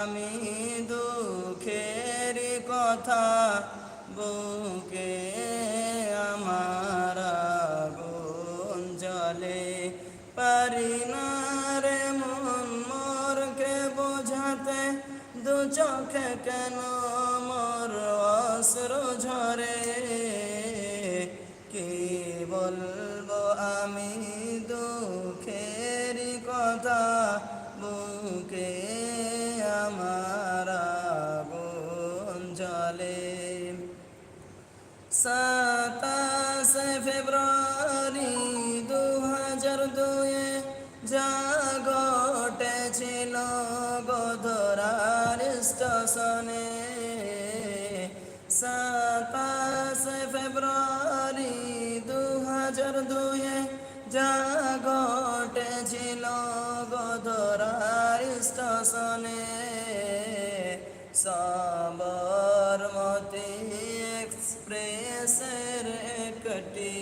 আমি দুঃখের কথা বুকে আমার আগুন জলে পারি না রে মন মোরকে বোঝাতে, দু চোখে কেন মোর অস্র ঝরে? কি বলব আমি দুঃখের কথা বুকে সাতাশে ফেব্রুয়ারি দু হাজার দুয়ে যা ঘটেছিল গোধরার স্টেশনে। সাতাশে ফেব্রুয়ারি দু হাজার দুয়ে যা ঘটেছিল গোধরার স্টেশনে। সবরমতি এক্সপ্রেসের একটি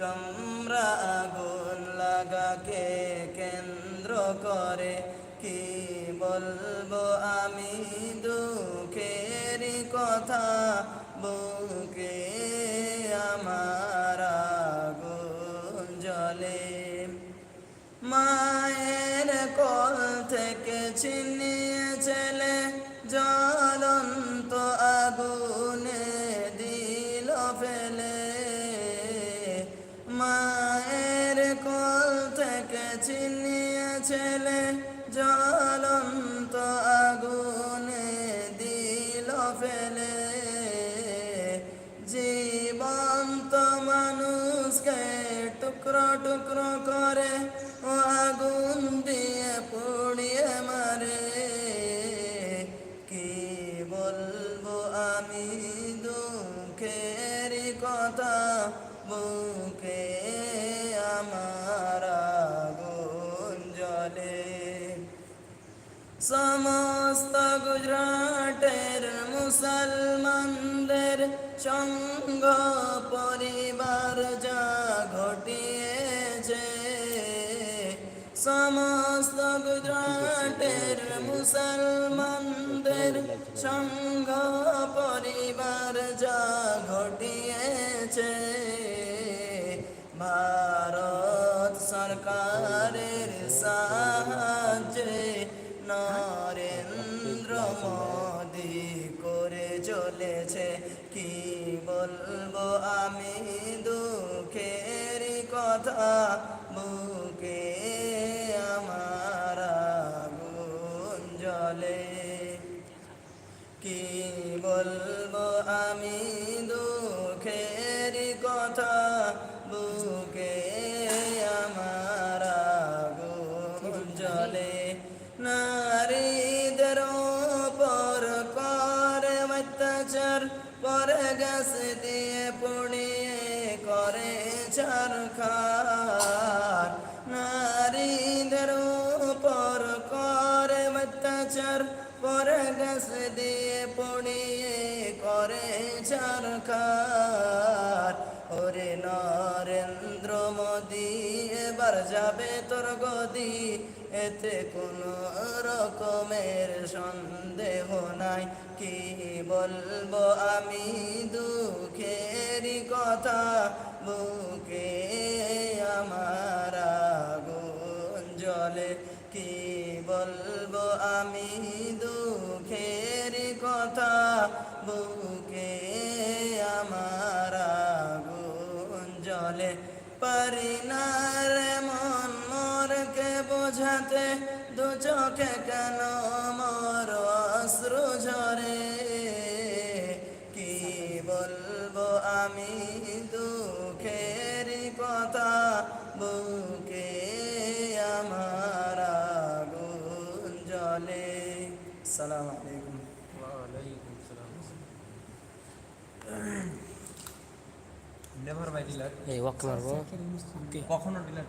কামরা আগুন লাগাকে কেন্দ্র করে। কি বলব আমি দুঃখের কথা? বুকে আমার আগুন জলে মায়ের কল থেকে ছিনিয়ে ছেলে জ্বলন্ত আগুনে দিল ফেলে। জীবন্ত মানুষকে টুকরো টুকরো করে ও আগুন দিয়ে পুড়িয়ে মারে। কি বলব আমি দুঃখের কথা, বুকে জলে সমস্ত গুজরাটের মুসলমানদের সঙ্গ পরিবার যা ঘটিয়েছে। সমস্ত গুজরাটের মুসলমানদের সঙ্গ পরিবার যা ঘটিয়েছে। ভারত চলেছে কি বলব আমি দুঃখের কথা? বুকে আমার আগুন জলে কি বলব আমি দুঃখের কথা? বুকে আমার আগুন জলে নারীদের গাছ দিয়ে পুড়িয়ে করে চারখার নারীদের উপর করে অত্যাচার, পরে গ্যাস দিয়ে পুড়িয়ে করে চারখার ওরে নরেন্দ্র মোদি, এবার যাবে তোর গদি। এতে কোনো রকমের সন্দেহ নাই। কি বলব আমি দুঃখের কথা, বুকে আমার জলে কি বলব আমি দুঃখের কথা, বুকে আমার জলে পারি না রে মন মোরকে বোঝাতে, দু চোখে কেন মোর অশ্রু ঝরে? কি বলব আমি দুঃখের কথা, বুকে আমার আগুন জলে সালাম নেভার বাই ডিলার এই ওয়াক মারবো কখনো ডিলার